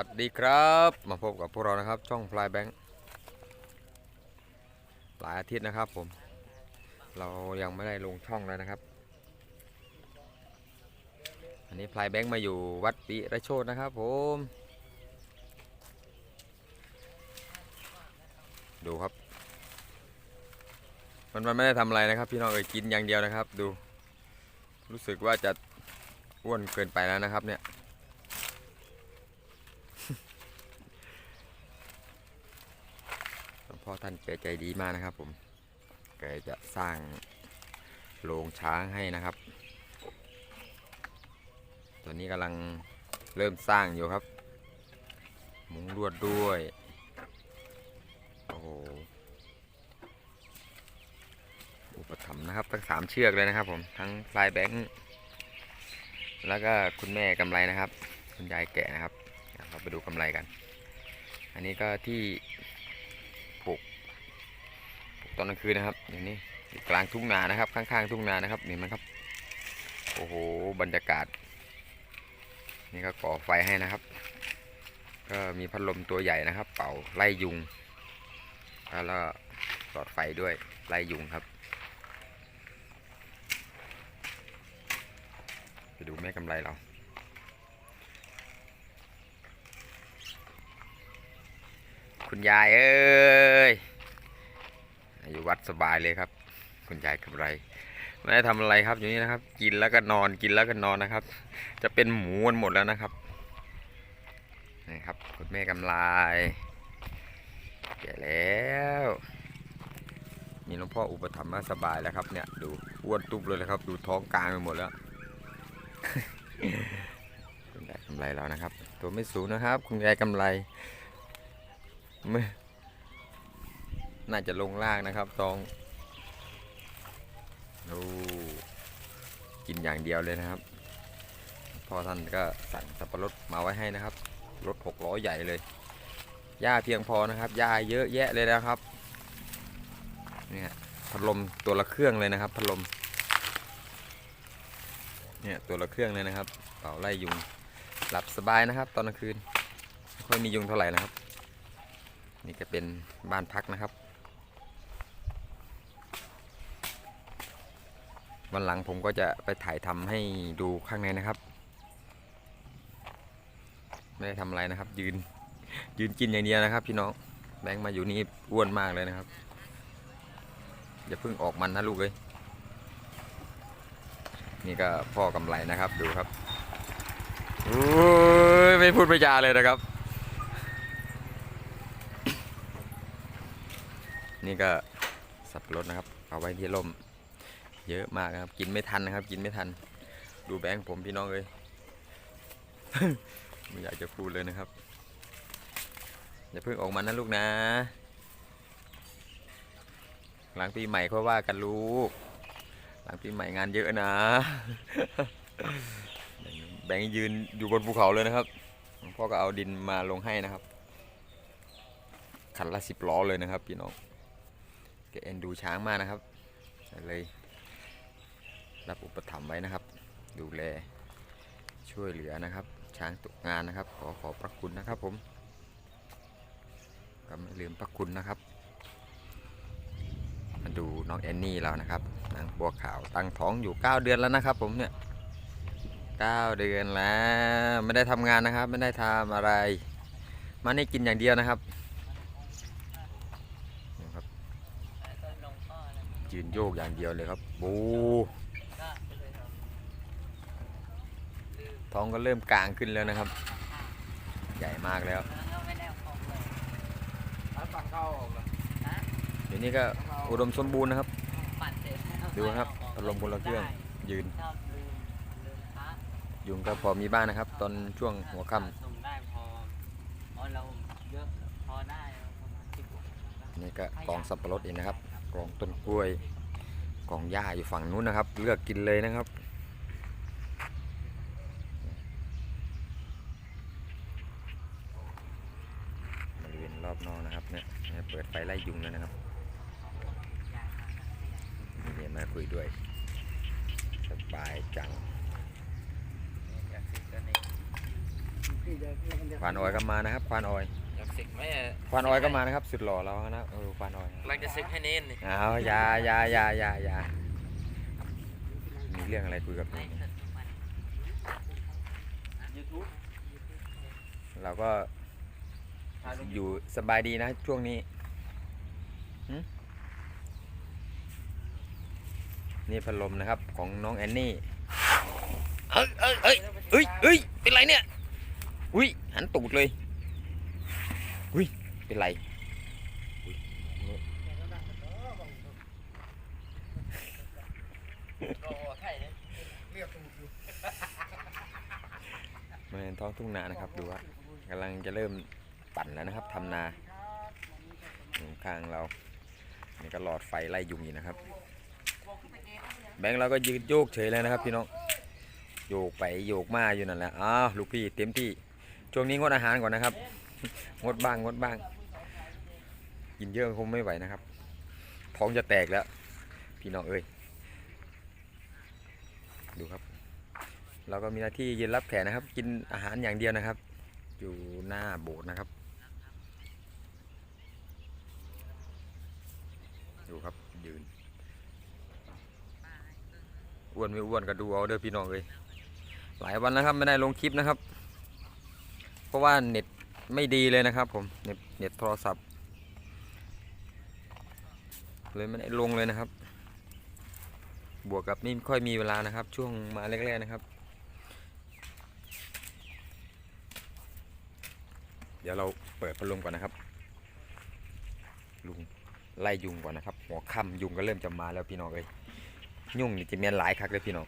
ัสดีครับ มาพบกับพวกเรานะครับช่อง Fly Bank หลายอาทิตย์นะครับผม เรายังไม่ได้ลงช่องเลยนะครับ อันนี้ Fly Bank มาอยู่วัดปิระโชดนะครับผม ดูครับ มันมันไม่ได้ทำอะไรนะครับ พี่น้องเอยกินอย่างเดียวนะครับ ดู รู้สึกว่าจะอ้วนเกินไปแล้วนะครับเนี่ย หลวง พ่อท่านแกใจดีมากนะครับ ผมแกจะสร้างโรงช้างให้นะครับ ตัวนี้กำลังเริ่มสร้างอยู่ครับ มุงลวดด้วยโอ้โหอุปถัมภ์นะครับทั้งสามเชือกเลยนะครับ ผมทั้งฟลายแบงค์แล้วก็คุณแม่กำไรนะครับ คุณยายแก่นะครับเราไปดูกำไรกัน อันนี้ก็ที่ ตอนกลางคืนนะครับอย่างนี้กลางทุ่งนานะครับ ข้างๆทุ่งนานะครับนี่มันครับโอ้โหบรรยากาศ นี่ก็ก่อไฟให้นะครับ ก็มีพัดลมตัวใหญ่นะครับ เป่าไล่ยุงแล้วก็หลอดไฟด้วยไล่ยุงครับไปดูแม่กำไรเราคุณยายเอ้ย อยู่วัดสบายเลยครับ คุณยายกำไรไม่ได้ทำอะไรครับอยู่นี่นะครับ กินแล้วก็นอนกินแล้วก็นอนนะครับ จะเป็นหมูกันหมดแล้วนะครับนี่ครับคุณแม่กำไรแก่แล้วมีหลวงพ่ออุปถัมภ์มาสบายแล้วครับเนี่ยดูอ้วนตุบเลยนะครับ ดูท้องกลางไปหมดแล้วคุณยายกำไรแล้วนะครับ ตัวไม่สูงนะครับ คุณยายกำไรไม่ น่าจะลงล่างนะครับตองโอ้กินอย่างเดียวเลยนะครับพ่อท่านก็สั่งสับปะรดมาไว้ให้นะครับรถหกล้อใหญ่เลยหญ้าเพียงพอนะครับหญ้าเยอะแยะเลยนะครับเนี่ยพัดลมตัวละเครื่องเลยนะครับพัดลมเนี่ยตัวละเครื่องเลยนะครับเป่าไล่ยุงหลับสบายนะครับ ตอนกลางคืนไม่ค่อยมียุงเท่าไหร่นะครับ นี่ก็เป็นบ้านพักนะครับ วันหลังผมก็จะไปถ่ายทำให้ดูข้างในนะครับ ไม่ได้ทำอะไรนะครับ ยืนยืนกินอย่างเดียวนะครับ พี่น้องแบงค์มาอยู่นี่อ้วนมากเลยนะครับอย่าเพิ่งออกมันนะลูกเอ้ยนี่ก็พ่อกำไรนะครับดูครับโอ้ยไม่พูดไม่จาเลยนะครับ นี่ก็สับปะรดนะครับ เอาไว้ที่ร่ม เยอะมากครับ กินไม่ทันนะครับ กินไม่ทัน ดูแบงค์ผมพี่น้องเลยไม่อยากจะพูดเลยนะครับ อย่าเพิ่งออกมานะลูกนะ หลังปีใหม่ค่อยว่ากันลูก หลังปีใหม่งานเยอะนะ แบงค์ยืนอยู่บนภูเขาเลยนะครับ พ่อก็เอาดินมาลงให้นะครับคันละสิบล้อเลยนะครับ พี่น้องแกเอ็นดูช้างมากนะครับเลย รับอุปถัมภ์ไว้นะครับ ดูแลช่วยเหลือนะครับ ช้างตกงานนะครับ ขอขอบพระคุณนะครับ ผมก็ไม่ลืมพระคุณนะครับ มาดูน้องแอนนี่เรานะครับนางบัวขาวตั้งท้องอยู่ 9 เดือนแล้วนะครับ ผมเนี่ย9เดือนแล้วไม่ได้ทำงานนะครับ ไม่ได้ทำอะไร มาให้กินอย่างเดียวนะครับนี่ครับยืนโยกอย่างเดียวเลยครับบู ท้องก็เริ่มกลางขึ้นแล้วนะครับ ใหญ่มากแล้วปั่นเข้าออกเหรอเดี๋ยวนี้ก็อุดมสมบูรณ์นะครับปั่นเสร็จดูครับพัดลมคนละเครื่องยืนชอบลืมลืมพระยุงก็พอมีบ้างนะครับ ตอนช่วงหัวค่ส่งได้พอพอเราเยอะพอได้ประมาณสิบกว่าำนี่ก็กองสับปะรดเองนะครับกองต้นกล้วยกองหญ้าอยู่ฝั่งนู้นนะครับ เลือกกินเลยนะครับบริเวณรอบนอกนะครับ เนี่ยเนี่ยเปิดไฟไล่ยุงเลยนะครับนี่เนี่ยมาคุยด้วย สบายจังอยากสิบกันเองนควานออยก็มานะครับควานออยอยากศึกไหมอะควานออยก็มานะครับ สุดหล่อเรานะเออควานออยกำลังจะศึกให้เน้นนี่เอาอยาอยาอยาอยาอยามีเรื่องอะไรคุยกับในนี่เกิดทุกวันยูทูบเราก็อยู่สบายดีนะช่วงนี้หึ นี่พัดลมนะครับของน้องแอนนี่ เอ้ยเอ้ยเอ้ยเอ้ยเอ้ยเป็นไรเนี่ย อุ้ยหันตูดเลย อุ้ยเป็นไรอุ๊ยโอ้ใช่เลยมาในท้องทุ่งนานะครับดูว่ากำลังจะเริ่มปั่นแล้วนะครับทำนาข้างเรา นี่ก็หลอดไฟไล่ยุงอยู่นะครับ แบงค์เราก็ยืนโยกเฉยเลยนะครับ พี่น้องโยกไปโยกมาอยู่นั่นแหละอ้าวลูกพี่เต็มที่ช่วงนี้งดอาหารก่อนนะครับ งดบ้างงดบ้าง กินเยอะคงไม่ไหวนะครับ ท้องจะแตกแล้ว พี่น้องเอ้ยดูครับ เราก็มีหน้าที่ยืนรับแขกนะครับ กินอาหารอย่างเดียวนะครับ อยู่หน้าโบสถ์นะครับ ดูครับยืนอ้วนไม่อ้วนก็ดูเอาเด้อพี่น้องเลยหลายวันแล้วครับไม่ได้ลงคลิปนะครับ เพราะว่าเน็ตไม่ดีเลยนะครับ ผมเน็ตเน็ตโทรศัพท์ เลยไม่ได้ลงเลยนะครับ บวกกับไม่ค่อยมีเวลานะครับ ช่วงมาแรกๆนะครับ เดี๋ยวเราเปิดพัดลมก่อนนะครับลุง ไล่ยุงก่อนนะครับ หัวค่ำยุงก็เริ่มจะมาแล้วพี่น้องเลยยุ่งนี่จะมีหลายคักเลยพี่น้อง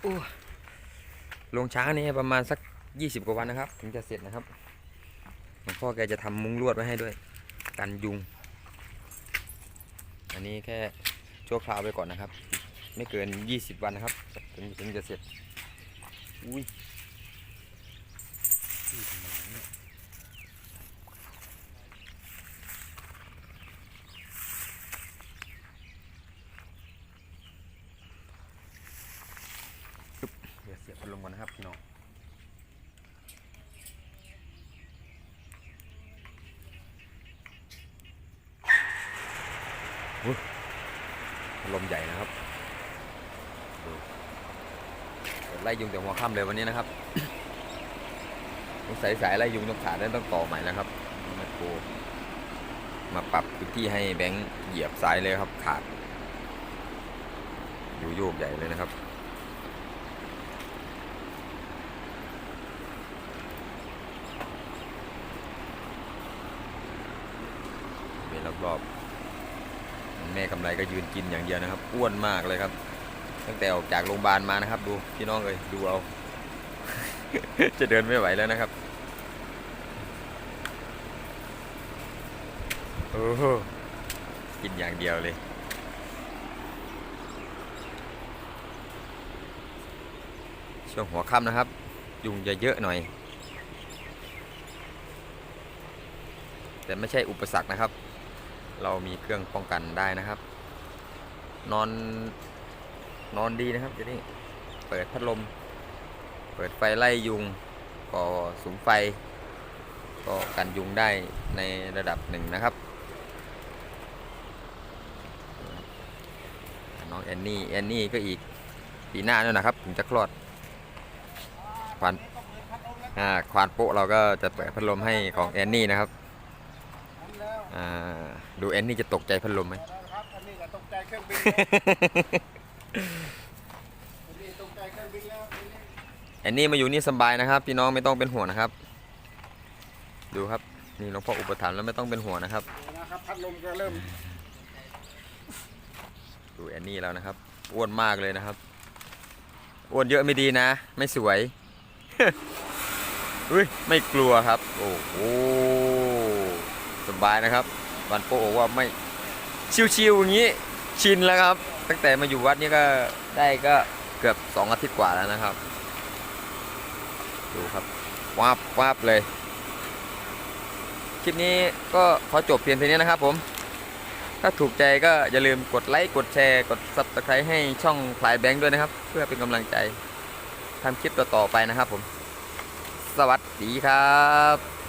โอ้ลงช้านี่ประมาณสัก 20 กว่าวันนะครับ ถึงจะเสร็จนะครับหลวงพ่อแกจะทำมุ้งลวดไว้ให้ด้วยกันยุง อันนี้แค่ชั่วคราวไปก่อนนะครับ ไม่เกิน 20 วันนะครับ ถึงถึงจะเสร็จอุ้ยปึ๊บ เดี๋ยวเสียบพัดลมก่อนนะครับพี่น้องลมใหญ่นะครับไล่ยุงแต่หัวค่ำเลยวันนี้นะครับสงสัยสายไล่ยุงต้องขาดแล้วต้องต่อใหม่แล้วครับมาโครมาปรับพื้นที่ให้แบงค์เหยียบสายเลยครับขาด อยู่โยกใหญ่เลยนะครับ เป็น รอบๆแม่กำไรก็ยืนกินอย่างเดียวนะครับ อ้วนมากเลยครับ ตั้งแต่ออกจากโรงพยาบาลมานะครับ ดูพี่น้องเลยดูเอา จะเดินไม่ไหวแล้วนะครับโอ้โหกินอย่างเดียวเลยช่วงหัวค่ำนะครับ ยุงจะเยอะหน่อย แต่ไม่ใช่อุปสรรคนะครับ เรามีเครื่องป้องกันได้นะครับ นอนนอนดีนะครับจะนี่เปิดพัดลม เปิดไฟไล่ยุงก่อสุมไฟ ก็กันยุงได้ในระดับหนึ่งนะครับน้องแอนนี่แอนนี่ก็อีกปีหน้าแล้วนะครับถึงจะคลอดควานอ่าควานโปะเราก็จะเปิดพัดลมให้ของแอนนี่นะครับ อ่าดูแอนนี่จะตกใจพัดลมไหมครับอันนี้ก็ตกใจเครื่องบินอันนี้ตกใจเครื่องบินแล้วแอนนี่มาอยู่นี่สบายนะครับ พี่น้องไม่ต้องเป็นห่วงนะครับ ดูครับนี่หลวงพ่ออุปถัมภ์แล้วไม่ต้องเป็นห่วงนะครับนะครับพัดลมก็เริ่มดูแอนนี่แล้วนะครับอ้วนมากเลยนะครับอ้วนเยอะไม่ดีนะ ไม่สวยอุ้ยไม่กลัวครับ โอ้โห สบายนะครับ วันโปะบอว่าไม่ชิวๆอย่างนี้ชินแล้วครับ ตั้งแต่มาอยู่วัดนี่ก็ได้ก็เกือบสองอาทิตย์กว่าแล้วนะครับ ดูครับวาบวาบเลย คลิปนี้ก็ขอจบเพียงเท่านี้นะครับผม ถ้าถูกใจก็อย่าลืมกดไลค์ กดแชร์ กด subscribe ให้ช่องพลายแบงค์ด้วยนะครับ เพื่อเป็นกำลังใจทำคลิปต่อๆไปนะครับผม สวัสดีครับ